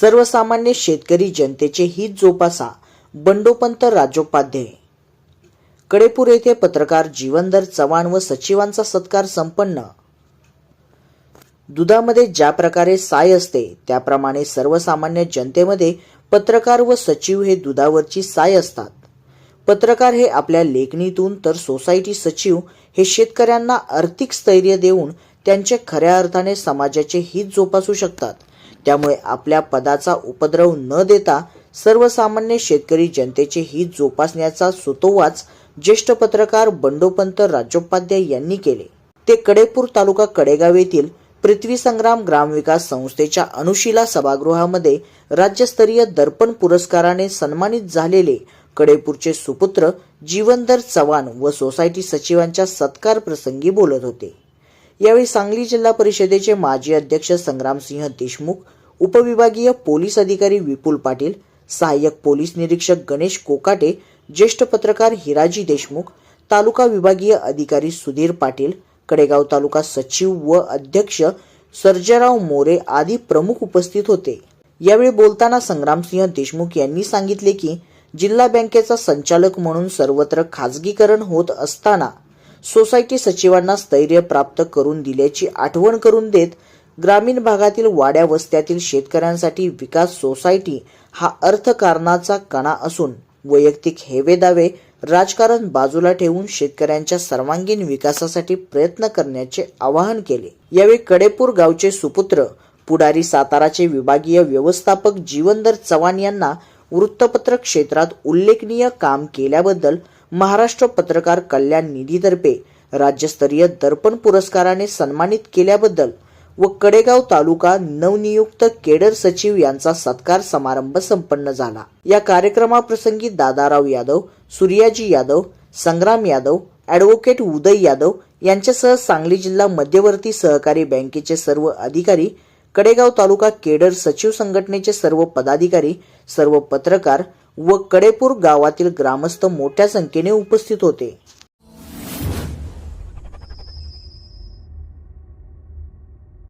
सर्वसामान्य शेतकरी जनतेचे हित जोपासा बंडोपंत राजोपाध्याय कडेपूर येथे पत्रकार जीवनधर चव्हाण व सचिवांचा सत्कार संपन्न. दुधामध्ये ज्या प्रकारे साय असते त्याप्रमाणे सर्वसामान्य जनतेमध्ये पत्रकार व सचिव हे दुधावरची साय असतात. पत्रकार हे आपल्या लेखणीतून तर सोसायटी सचिव हे शेतकऱ्यांना आर्थिक स्थैर्य देऊन त्यांचे खऱ्या अर्थाने समाजाचे हित जोपासू शकतात. त्यामुळे आपल्या पदाचा उपद्रव न देता सर्वसामान्य शेतकरी जनतेचे हित जोपासण्याचा सुतोवाच ज्येष्ठ पत्रकार बंडोपंत राज्योपाध्याय यांनी केले. ते कडेपूर तालुका कडेगाव येथील पृथ्वी संग्राम ग्रामविकास संस्थेच्या अनुशिला सभागृहामध्ये राज्यस्तरीय दर्पण पुरस्काराने सन्मानित झालेले कडेपूरचे सुपुत्र जीवनदर चव्हाण व सोसायटी सचिवांच्या सत्कार प्रसंगी बोलत होते. यावेळी सांगली जिल्हा परिषदेचे माजी अध्यक्ष संग्रामसिंह देशमुख उपविभागीय पोलीस अधिकारी विपुल पाटील सहाय्यक पोलीस निरीक्षक गणेश कोकाटे ज्येष्ठ पत्रकार हिराजी देशमुख तालुका विभागीय अधिकारी सुधीर पाटील कडेगाव तालुका सचिव व अध्यक्ष सर्जराव मोरे आदी प्रमुख उपस्थित होते. यावेळी बोलताना संग्रामसिंह देशमुख यांनी सांगितले की जिल्हा बँकेचा संचालक म्हणून सर्वत्र खाजगीकरण होत असताना सोसायटी सचिवांना स्थैर्य प्राप्त करून दिल्याची आठवण करून देत ग्रामीण भागातील वाड्या वस्त्यातील शेतकऱ्यांसाठी विकास सोसायटी हा अर्थकारणाचा कणा असून वैयक्तिक हेवेदावे राजकारण बाजूला ठेवून शेतकऱ्यांच्या सर्वांगीण विकासासाठी प्रयत्न करण्याचे आवाहन केले. यावेळी कडेपूर गावचे सुपुत्र पुढारी साताराचे विभागीय व्यवस्थापक जीवनदर चव्हाण यांना वृत्तपत्र क्षेत्रात उल्लेखनीय काम केल्याबद्दल महाराष्ट्र पत्रकार कल्याण निधीतर्फे राज्यस्तरीय दर्पण पुरस्काराने सन्मानित केल्याबद्दल व कडेगाव तालुका नवनियुक्त केडर सचिव यांचा सत्कार समारंभ संपन्न झाला. या कार्यक्रमाप्रसंगी दादाराव यादव सूर्याजी यादव संग्राम यादव ॲडव्होकेट उदय यादव यांच्यासह सांगली जिल्हा मध्यवर्ती सहकारी बँकेचे सर्व अधिकारी कडेगाव तालुका केडर सचिव संघटनेचे सर्व पदाधिकारी सर्व पत्रकार व कडेपूर गावातील ग्रामस्थ मोठ्या संख्येने उपस्थित होते.